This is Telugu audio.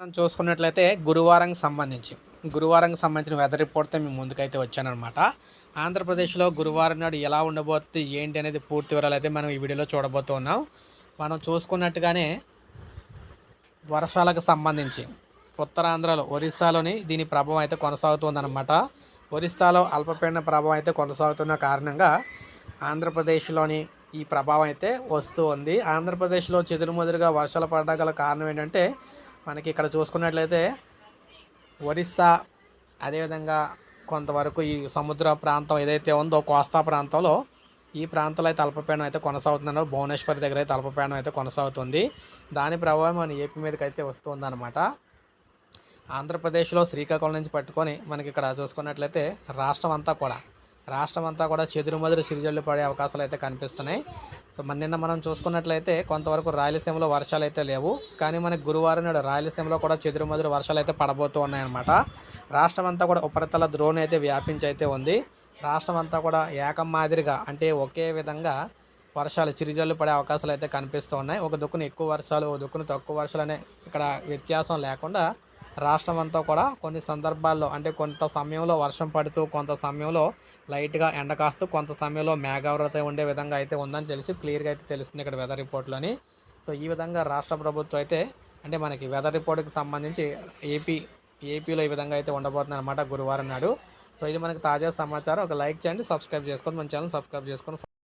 మనం చూసుకున్నట్లయితే గురువారంకి సంబంధించి గురువారంకి సంబంధించిన వెదర్ రిపోర్ట్తో మేము ముందుకైతే వచ్చానమాట ఆంధ్రప్రదేశ్లో గురువారం నాడు ఎలా ఉండబోతుంది ఏంటి అనేది పూర్తి వివరాలు అయితే మనం ఈ వీడియోలో చూడబోతున్నాం మనం చూసుకున్నట్టుగానే వర్షాలకు సంబంధించి ఉత్తరాంధ్రలో ఒరిస్సాలోని దీని ప్రభావం అయితే కొనసాగుతుందన్నమాట. ఒరిస్సాలో అల్పపీడన ప్రభావం అయితే కొనసాగుతున్న కారణంగా ఆంధ్రప్రదేశ్లోని ఈ ప్రభావం అయితే వస్తూ ఉంది. ఆంధ్రప్రదేశ్లో చెదురుమదురుగా వర్షాలు పడగల కారణం ఏంటంటే మనకి ఇక్కడ చూసుకున్నట్లయితే ఒరిస్సా అదేవిధంగా కొంతవరకు ఈ సముద్ర ప్రాంతం ఏదైతే ఉందో కోస్తా ప్రాంతంలో ఈ ప్రాంతంలో అయితే అల్పపీడనం అయితే కొనసాగుతుందన్న భువనేశ్వర్ దగ్గర అయితే అల్పపీడనం అయితే కొనసాగుతుంది. దాని ప్రభావం మన ఏపీ మీదకి అయితే వస్తుందన్నమాట. ఆంధ్రప్రదేశ్లో శ్రీకాకుళం నుంచి పట్టుకొని మనకి ఇక్కడ చూసుకున్నట్లయితే రాష్ట్రం అంతా కూడా రాష్ట్రం అంతా కూడా చెదురుమదురు సిరిజల్లు పడే అవకాశాలు అయితే కనిపిస్తున్నాయి. సో మన నిన్న మనం చూసుకున్నట్లయితే కొంతవరకు రాయలసీమలో వర్షాలు అయితే లేవు. కానీ మనకి గురువారం నాడు రాయలసీమలో కూడా చెదురుమదురు వర్షాలు అయితే పడబోతూ ఉన్నాయన్నమాట. రాష్ట్రం అంతా కూడా ఉపరితల ద్రోణి అయితే వ్యాపించి అయితే ఉంది. రాష్ట్రం అంతా కూడా ఏకం మాదిరిగా అంటే ఒకే విధంగా వర్షాలు చిరుజల్లు పడే అవకాశాలు అయితే కనిపిస్తూ ఉన్నాయి. ఒక దుక్కున ఎక్కువ వర్షాలు ఒక దుక్కున తక్కువ వర్షాలు అనే ఇక్కడ వ్యత్యాసం లేకుండా రాష్ట్రం అంతా కూడా కొన్ని సందర్భాల్లో అంటే కొంత సమయంలో వర్షం పడుతూ కొంత సమయంలో లైట్గా ఎండ కాస్తూ కొంత సమయంలో మేఘావృత ఉండే విధంగా అయితే ఉందని తెలిసి క్లియర్గా అయితే తెలుస్తుంది ఇక్కడ వెదర్ రిపోర్ట్లోని. సో ఈ విధంగా రాష్ట్ర ప్రభుత్వం అయితే అంటే మనకి వెదర్ రిపోర్ట్కి సంబంధించి ఏపీ ఏపీలో ఈ విధంగా అయితే ఉండబోతుంది అనమాట గురువారం నాడు. సో ఇది మనకి తాజా సమాచారం. ఒక లైక్ చేయండి సబ్స్క్రైబ్ చేసుకోండి మన ఛానల్ సబ్స్క్రైబ్ చేసుకొని